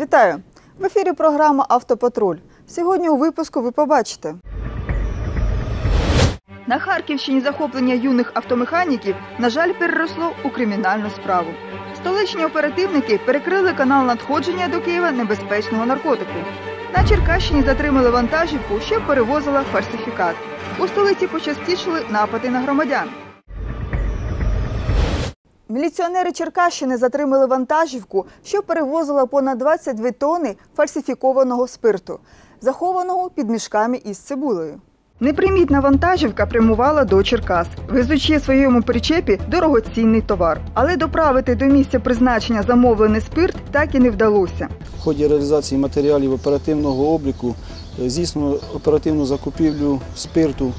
Вітаю! В ефірі програма Автопатруль. Сьогодні у випуску ви побачите. На Харківщині захоплення юних автомеханіків, на жаль, переросло у кримінальну справу. Столичні оперативники перекрили канал надходження до Києва небезпечного наркотику. На Черкащині затримали вантажівку, що перевозила фальсифікат. У столиці почастішили напади на громадян. Міліціонери Черкащини затримали вантажівку, що перевозила понад 22 тонни фальсифікованого спирту, захованого під мішками із цибулею. Непримітна вантажівка прямувала до Черкас, везучи в своєму причепі дорогоцінний товар. Але доправити до місця призначення замовлений спирт так і не вдалося. В ході реалізації матеріалів оперативного обліку е, здійснено оперативну закупівлю спирту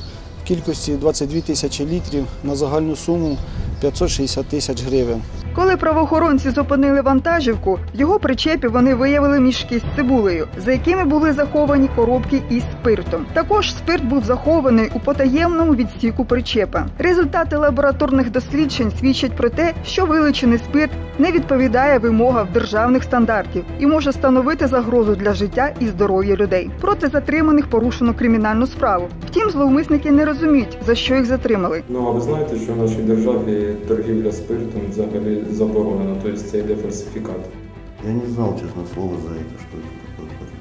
в кількості 22 тисячі літрів на загальну суму 560 тисяч гривень. Коли правоохоронці зупинили вантажівку, в його причепі вони виявили мішки з цибулею, за якими були заховані коробки із спиртом. Також спирт був захований у потаємному відсіку причепа. Результати лабораторних досліджень свідчать про те, що вилучений спирт не відповідає вимогам державних стандартів і може становити загрозу для життя і здоров'я людей. Проти затриманих порушено кримінальну справу. Втім, зловмисники не розуміють, за що їх затримали. Ну а ви знаєте, що в нашій державі торгівля спиртом взагалі заборонена, тобто це йде фальсифікат. Я не знав, честно слово, за це, що це таке.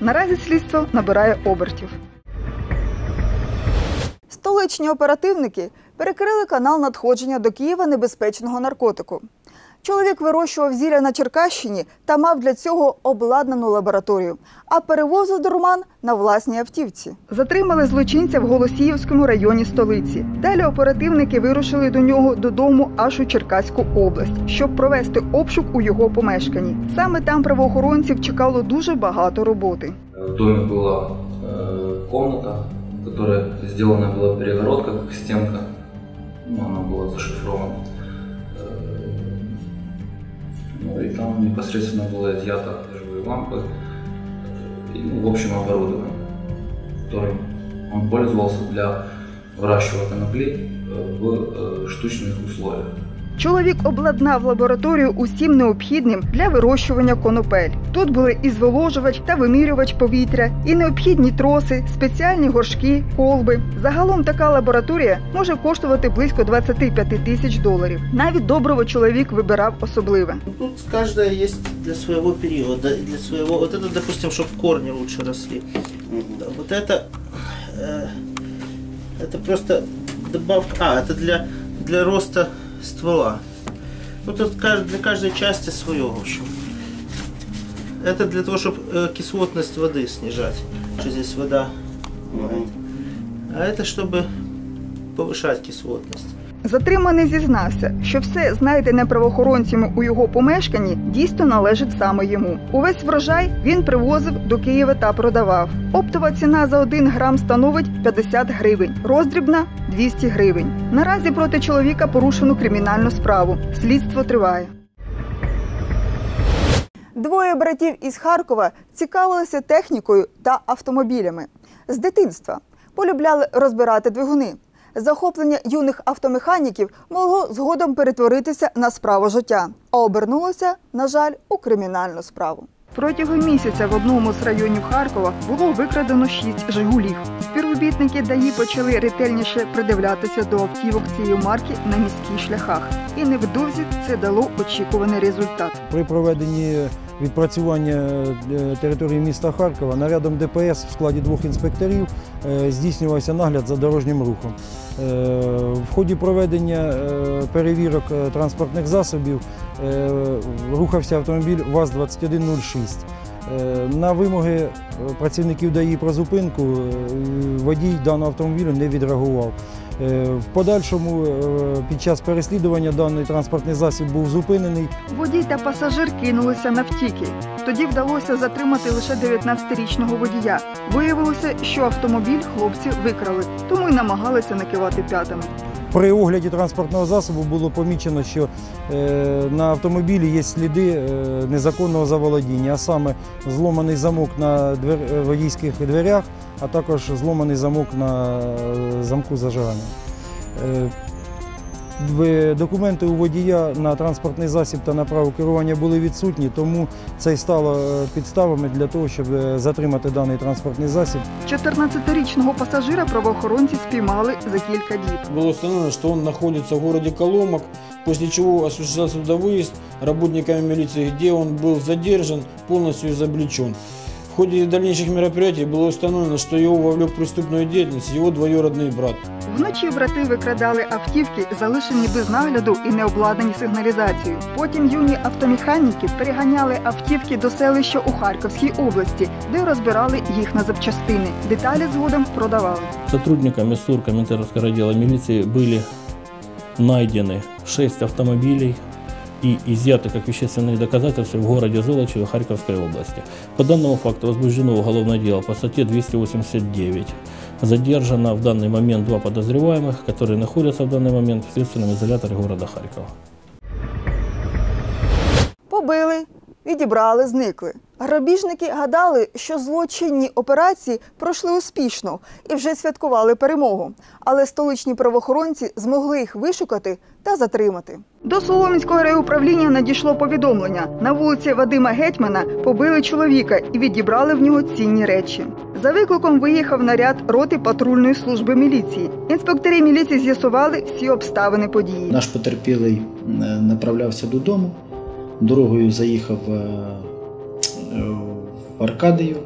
Наразі слідство набирає обертів. Столичні оперативники перекрили канал надходження до Києва небезпечного наркотику. Чоловік вирощував зілля на Черкащині та мав для цього обладнану лабораторію, а перевозив дурман на власній автівці. Затримали злочинця в Голосіївському районі столиці. Далі оперативники вирушили до нього додому аж у Черкаську область, щоб провести обшук у його помешканні. Саме там правоохоронців чекало дуже багато роботи. В доме была э, комната, в которой сделана была перегородка, как стенка. Ну, она была зашифрована. Ну, и там непосредственно было изъято живые лампы э, и, ну, в общем, оборудование, которым он пользовался для выращивания конопли э, в э, штучных условиях. Чоловік обладнав лабораторію усім необхідним для вирощування конопель. Тут були і зволожувач та вимірювач повітря, і необхідні троси, спеціальні горшки, колби. Загалом така лабораторія може коштувати близько 25 тисяч доларів. Навіть доброго чоловік вибирав особливе. Ну, Тут каждая есть для своего периода, и для своего. Вот это, допустим, чтобы корни лучше росли. Да, Вот это, э, это просто добавка. А, это для для роста ствола. Ну тут для каждой части свое, в общем. Это для того, чтобы кислотность воды снижать, что здесь вода. бывает. А это чтобы повышать кислотность. Затриманий зізнався, що все знайдене правоохоронцями у його помешканні дійсно належить саме йому. Увесь врожай він привозив до Києва та продавав. Оптова ціна за один грам становить 50 гривень, роздрібна 200 гривень. Наразі проти чоловіка порушено кримінальну справу. Слідство триває. Двоє братів із Харкова цікавилися технікою та автомобілями. З дитинства полюбляли розбирати двигуни. Захоплення юних автомеханіків могло згодом перетворитися на справу життя, а обернулося, на жаль, у кримінальну справу. Протягом місяця в одному з районів Харкова було викрадено шість Жигулів. Співробітники ДАІ почали ретельніше придивлятися до автівок цієї марки на міських шляхах, і невдовзі це дало очікуваний результат. При проведенні відпрацювання е, території міста Харкова нарядом ДПС в складі двох інспекторів е, здійснювався нагляд за дорожнім рухом. Е, В ході проведення е, перевірок е, транспортних засобів рухався автомобіль ВАЗ-2106. Е, На вимоги працівників ДАІ про зупинку водій даного автомобілю не відреагував. Е, В подальшому е, під час переслідування даний транспортний засіб був зупинений. Водій та пасажир кинулися навтіки. Тоді вдалося затримати лише 19-річного водія. Виявилося, що автомобіль хлопці викрали, тому й намагалися накивати п'ятами. При огляді транспортного засобу було помічено, що е, на автомобілі є сліди е, незаконного заволодіння, а саме зломаний замок на е, водійських дверях, а також зломаний замок на замку зажигання. Е, В- Документи у водія на транспортний засіб та на право керування були відсутні, тому це й стало е, підставами для того, щоб е, затримати даний транспортний засіб. 14-річного пасажира правоохоронці спіймали за кілька діб. Было установлено, что он находится в городе Коломок, после чего осуществлялся туда выезд работниками милиции, где он был задержан, полностью изобличен. В ходе дальнейших мероприятий было установлено, что его вовлек в преступную деятельность его двоюродный брат. Вночі брати викрадали автівки, залишені без нагляду і не обладнані сигналізацією. Потім юні автомеханіки переганяли автівки до селища у Харківській області, де розбирали їх на запчастини. Деталі згодом продавали. Сотрудниками СУР Коминтерновского района милиции были найдены 6 автомобилей и изъяты как вещественные доказательства в городе Золочеве Харьковской области. По данному факту возбуждено уголовное дело по статье 289. Задержано в данный момент два подозреваемых, которые находятся в данный момент в следственном изоляторе города Харькова. Побили, відібрали, зникли. Грабіжники гадали, що злочинні операції пройшли успішно і вже святкували перемогу. Але столичні правоохоронці змогли їх вишукати та затримати. До Соломінського райуправління надійшло повідомлення. На вулиці Вадима Гетьмана побили чоловіка і відібрали в нього цінні речі. За викликом виїхав наряд роти патрульної служби міліції. Інспектори міліції з'ясували всі обставини події. Наш потерпілий е, направлявся додому, дорогою заїхав е, в Аркадію,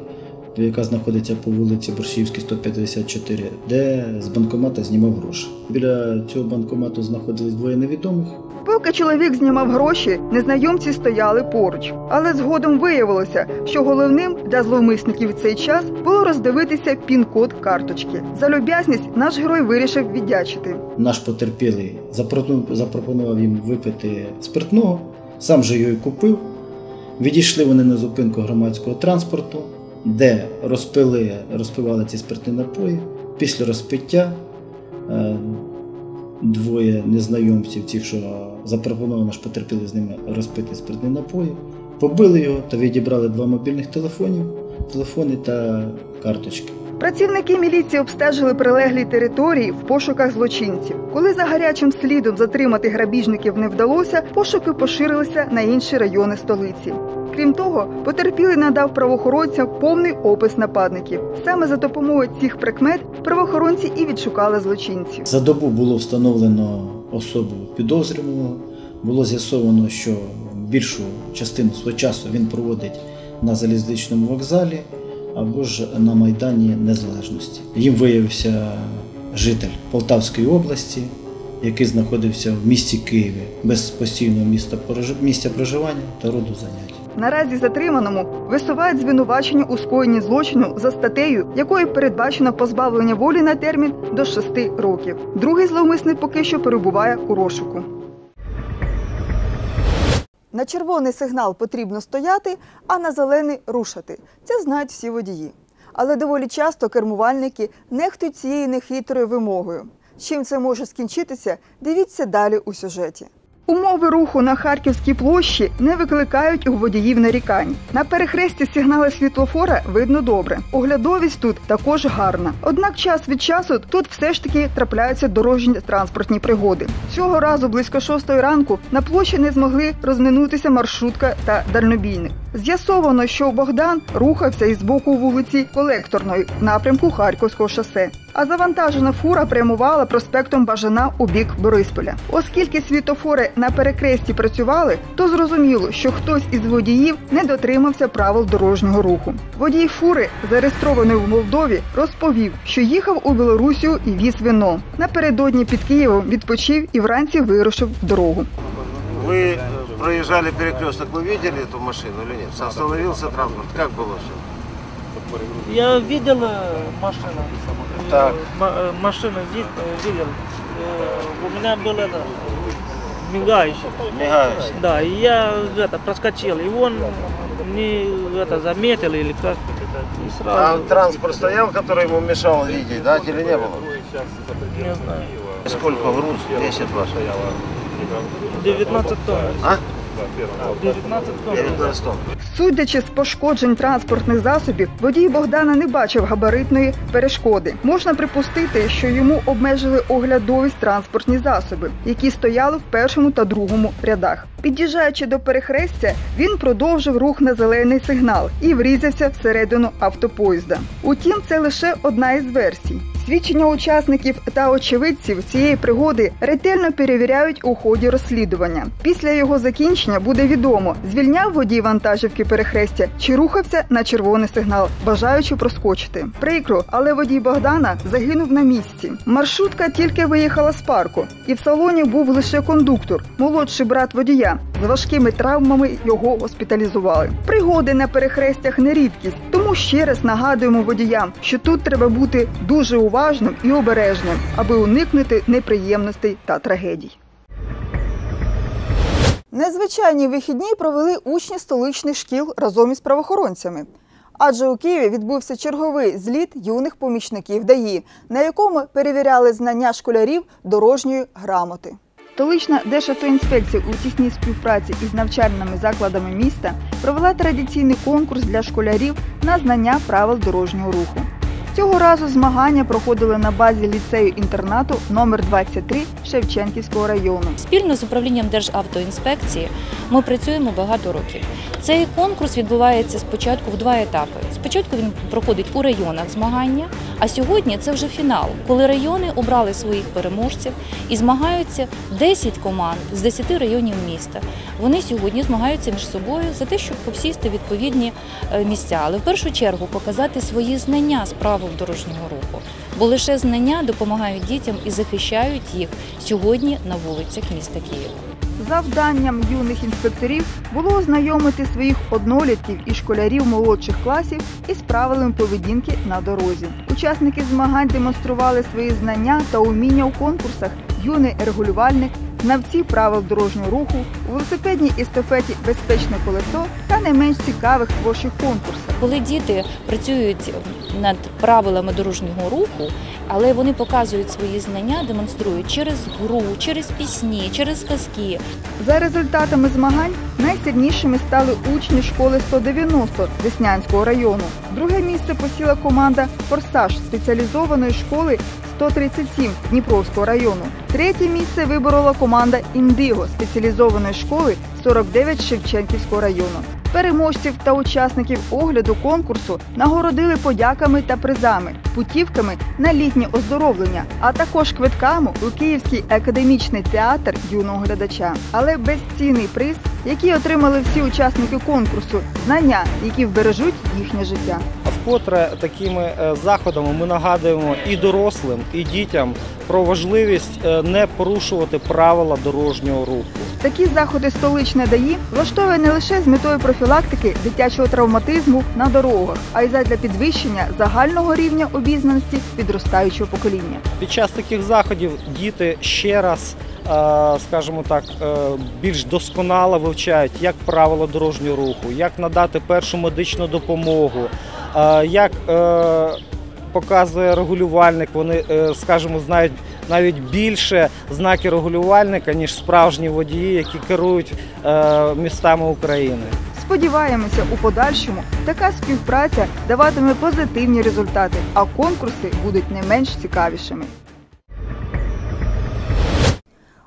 яка знаходиться по вулиці Борщівській, 154, де з банкомата знімав гроші. Біля цього банкомату знаходились двоє невідомих. Поки чоловік знімав гроші, незнайомці стояли поруч. Але згодом виявилося, що головним для зловмисників в цей час було роздивитися пін-код карточки. За люб'язність наш герой вирішив віддячити. Наш потерпілий запропонував їм випити спиртного, сам же його й купив. Відійшли вони на зупинку громадського транспорту, де розпили, розпивали ці спиртні напої. Після розпиття е, двоє незнайомців, ті, що запропонував наш потерпілий з ними розпити спиртні напої, побили його та відібрали два мобільних телефонів, телефони та карточки. Працівники міліції обстежили прилеглі території в пошуках злочинців. Коли за гарячим слідом затримати грабіжників не вдалося, пошуки поширилися на інші райони столиці. Крім того, потерпілий надав правоохоронцям повний опис нападників. Саме за допомогою цих прикмет правоохоронці і відшукали злочинців. За добу було встановлено особу підозрюваного. Було з'ясовано, що більшу частину свого часу він проводить на залізничному вокзалі або ж на Майдані Незалежності. Їм виявився житель Полтавської області, який знаходився в місті Києві без постійного прожи- місця проживання та роду занять. Наразі затриманому висувають звинувачення у скоєнні злочину за статтею, якою передбачено позбавлення волі на термін до 6 років. Другий зловмисник поки що перебуває у розшуку. На червоний сигнал потрібно стояти, а на зелений рушати. Це знають всі водії. Але доволі часто кермувальники нехтують цією нехитрою вимогою. Чим це може скінчитися, дивіться далі у сюжеті. Умови руху на Харківській площі не викликають у водіїв нарікань. На перехресті сигнали світлофора видно добре. Оглядовість тут також гарна. Однак час від часу тут все ж таки трапляються дорожні транспортні пригоди. Цього разу близько шостої ранку на площі не змогли розминутися маршрутка та дальнобійник. З'ясовано, що Богдан рухався із боку вулиці Колекторної в напрямку Харківського шосе. А завантажена фура прямувала проспектом Бажана у бік Борисполя. Оскільки світофори на перекресті працювали, то зрозуміло, що хтось із водіїв не дотримався правил дорожнього руху. Водій фури, зареєстрованої в Молдові, розповів, що їхав у Білорусію і віз вино. Напередодні під Києвом відпочив і вранці вирушив в дорогу. Вы э, проезжали перекресток, вы видели эту машину или нет? Остановился транспорт, как было все? Я видел э, машину. Так. Э, э, Машину ви- видел. У меня был это мигающий. Мигающий. Да, и я это проскочил. И он не это заметил или как. И А сразу, транспорт стоял, который ему мешал видеть, да, или не было? не знаю. Сколько груз весит ваш? 19 тонн. А? 19 тонн. 19 тонн. Судячи з пошкоджень транспортних засобів, водій Богдана не бачив габаритної перешкоди. Можна припустити, що йому обмежили оглядовість транспортні засоби, які стояли в першому та другому рядах. Під'їжджаючи до перехрестя, він продовжив рух на зелений сигнал і врізався всередину автопоїзда. Утім, це лише одна із версій. Свідчення учасників та очевидців цієї пригоди ретельно перевіряють у ході розслідування. Після його закінчення буде відомо, звільняв водій вантажівки перехрестя чи рухався на червоний сигнал, бажаючи проскочити. Прикро, але водій Богдана загинув на місці. Маршрутка тільки виїхала з парку, і в салоні був лише кондуктор, молодший брат водія. З важкими травмами його госпіталізували. Пригоди на перехрестях не рідкість, тому ще раз нагадуємо водіям, що тут треба бути дуже уважним і обережним, аби уникнути неприємностей та трагедій. Незвичайні вихідні провели учні столичних шкіл разом із правоохоронцями. Адже у Києві відбувся черговий зліт юних помічників ДАІ, на якому перевіряли знання школярів дорожньої грамоти. Столична Державтоінспекція у тісній співпраці із навчальними закладами міста провела традиційний конкурс для школярів на знання правил дорожнього руху. Цього разу змагання проходили на базі ліцею-інтернату номер 23 Шевченківського району. Спільно з управлінням Державтоінспекції ми працюємо багато років. Цей конкурс відбувається спочатку в два етапи. Спочатку він проходить у районах змагання, а сьогодні це вже фінал, коли райони обрали своїх переможців і змагаються 10 команд з 10 районів міста. Вони сьогодні змагаються між собою за те, щоб посісти відповідні е, місця, але в першу чергу показати свої знання з правил дорожнього руху. Бо лише знання допомагають дітям і захищають їх сьогодні на вулицях міста Києва. Завданням юних інспекторів було ознайомити своїх однолітків і школярів молодших класів із правилами поведінки на дорозі. Учасники змагань демонстрували свої знання та уміння у конкурсах юний регулювальник, знавці правил дорожнього руху, у велосипедній естафеті Безпечне колесо та не менш цікавих творчих конкурсах. Коли діти працюють над правилами дорожнього руху, але вони показують свої знання, демонструють через гру, через пісні, через казки. За результатами змагань найсильнішими стали учні школи 190 Деснянського району. Друге місце посіла команда Форсаж спеціалізованої школи 137 Дніпровського району. Третє місце виборола команда Індиго спеціалізованої школи 49 Шевченківського району. Переможців та учасників огляду конкурсу нагородили подяками та призами, путівками на літнє оздоровлення, а також квитками у Київський академічний театр юного глядача. Але безцінний приз, який отримали всі учасники конкурсу, знання, які вбережуть їхнє життя. Вкотре такими е, заходами ми нагадуємо і дорослим, і дітям про важливість е, не порушувати правила дорожнього руху. Такі заходи столичне ДАІ влаштовує не лише з метою профілактики дитячого травматизму на дорогах, а й задля підвищення загального рівня обізнаності підростаючого покоління. Під час таких заходів діти ще раз, е, скажімо так, е, більш досконало вивчають як правила дорожнього руху, як надати першу медичну допомогу, е, як показує регулювальник, вони, скажімо, знають навіть більше знаки регулювальника, ніж справжні водії, які керують е, містами України. Сподіваємося, у подальшому така співпраця даватиме позитивні результати, а конкурси будуть не менш цікавішими.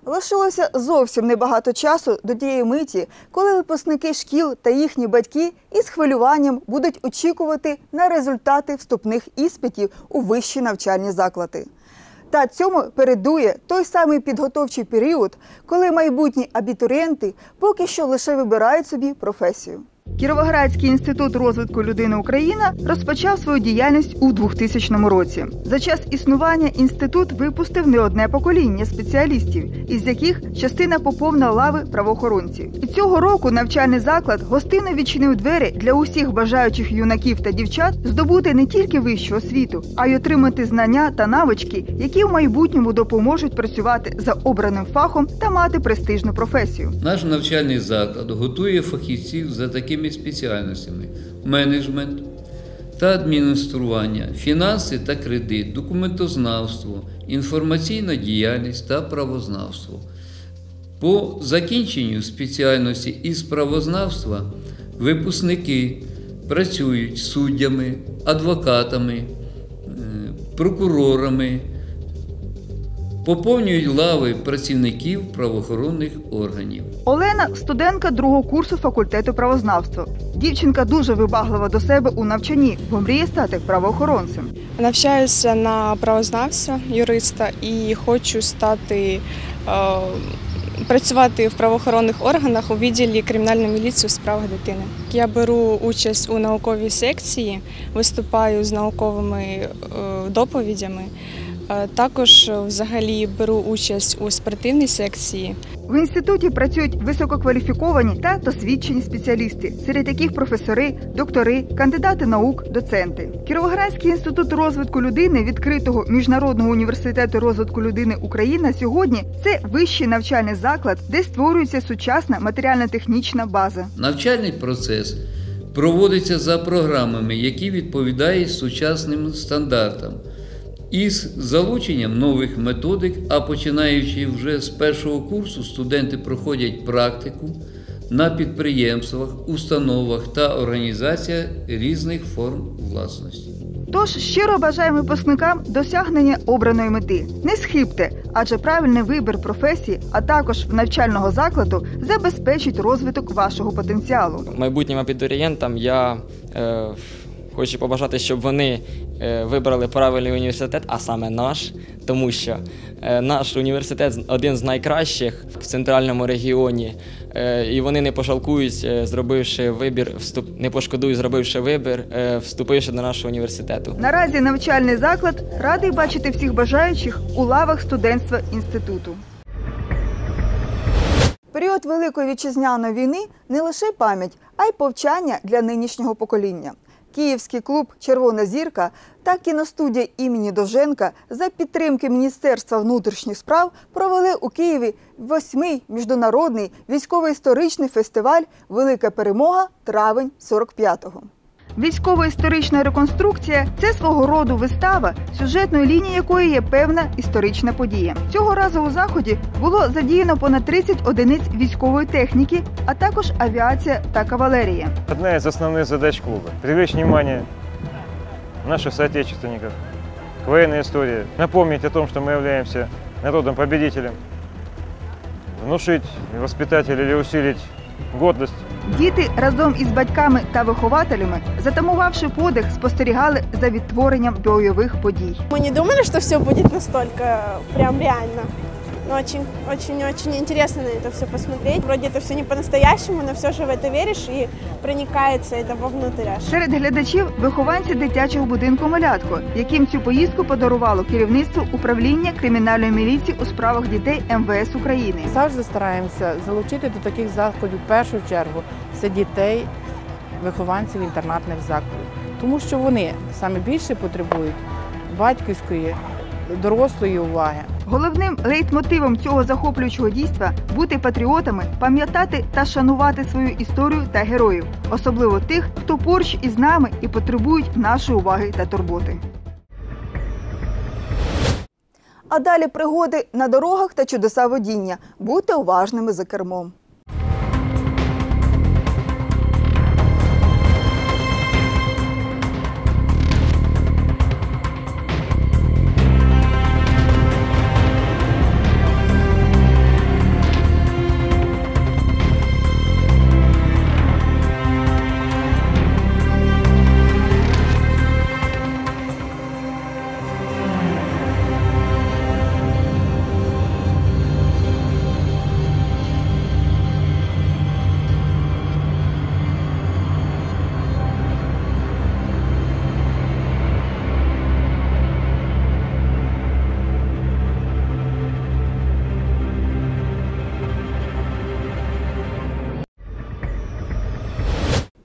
Лишилося зовсім небагато часу до тієї миті, коли випускники шкіл та їхні батьки із хвилюванням будуть очікувати на результати вступних іспитів у вищі навчальні заклади. Та цьому передує той самий підготовчий період, коли майбутні абітурієнти поки що лише вибирають собі професію. Кіровоградський інститут розвитку людини Україна розпочав свою діяльність у 2000 році. За час існування інститут випустив не одне покоління спеціалістів, із яких частина поповнила лави правоохоронців. І цього року навчальний заклад гостинно відчинив двері для усіх бажаючих юнаків та дівчат здобути не тільки вищу освіту, а й отримати знання та навички, які в майбутньому допоможуть працювати за обраним фахом та мати престижну професію. Наш навчальний заклад готує фахівців за такими спеціальностями: менеджмент та адміністрування, фінанси та кредит, документознавство, інформаційна діяльність та правознавство. По закінченню спеціальності із правознавства випускники працюють суддями, адвокатами, е, прокурорами, поповнюють лави працівників правоохоронних органів. Олена студентка другого курсу факультету правознавства. Дівчинка дуже вибаглива до себе у навчанні, бо мріє стати правоохоронцем. Навчаюся на правознавця, юриста і хочу стати е, працювати в правоохоронних органах у відділі кримінальної міліції у справах дитини. Я беру участь у науковій секції, виступаю з науковими е, доповідями. Е, Також взагалі беру участь у спортивній секції. В інституті працюють висококваліфіковані та досвідчені спеціалісти, серед яких професори, доктори, кандидати наук, доценти. Кіровоградський інститут розвитку людини відкритого міжнародного університету розвитку людини Україна сьогодні це вищий навчальний заклад, де створюється сучасна матеріально-технічна база. Навчальний процес проводиться за програмами, які відповідають сучасним стандартам, із залученням нових методик, а починаючи вже з першого курсу, студенти проходять практику на підприємствах, установах та організаціях різних форм власності. Тож щиро бажаємо випускникам досягнення обраної мети. Не схибте, адже правильний вибір професії, а також навчального закладу забезпечить розвиток вашого потенціалу. майбутнім абітурієнтам я е, хочу побажати, щоб вони е, вибрали правильний університет, а саме наш, тому що е, наш університет один з найкращих в центральному регіоні, е, і вони не пошалкують, зробивши вибір, вступ, не пошкодують, зробивши вибір, вступивши до нашого університету. Наразі навчальний заклад радий бачити всіх бажаючих у лавах студентства інституту. Період Великої вітчизняної війни не лише пам'ять, а й повчання для нинішнього покоління. Київський клуб Червона зірка та кіностудія імені Довженка за підтримки Міністерства внутрішніх справ провели у Києві восьмий міжнародний військово-історичний фестиваль Велика перемога травень 45-го. Військово-історична реконструкція це свого роду вистава, сюжетною лінією якої є певна історична подія. Цього разу у заході було задіяно понад 30 одиниць військової техніки, а також авіація та кавалерія. Одна из основных задач клуба – привлечь внимание наших соотечественников к военной истории, напомнить о том, что мы являемся народом-победителем, внушить, воспитать или усилить гордость Діти разом із батьками та вихователями, затамувавши подих, спостерігали за відтворенням бойових подій. Ми не думали, що все буде настолько прям реально. Но очень, очень, очень интересно на это все посмотреть. Вроде это все не по-настоящему, но все же в это веришь и проникается это вовнутрь. аж. Серед глядачів вихованці дитячого будинку Малятко, яким цю поїздку подарувало керівництво управління кримінальної міліції у справах дітей МВС України. Завжди стараємося залучити до таких заходів в першу чергу це дітей, вихованців інтернатних закладів, тому що вони саме більше потребують батьківської, дорослої уваги. Головним лейтмотивом цього захоплюючого дійства бути патріотами, пам'ятати та шанувати свою історію та героїв, особливо тих, хто поруч із нами і потребують нашої уваги та турботи. А далі пригоди на дорогах та чудеса водіння. Будьте уважними за кермом.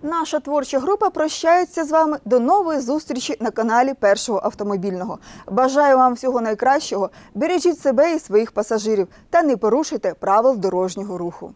Наша творча група прощається з вами до нової зустрічі на каналі Першого автомобільного. Бажаю вам всього найкращого. Бережіть себе і своїх пасажирів та не порушуйте правил дорожнього руху.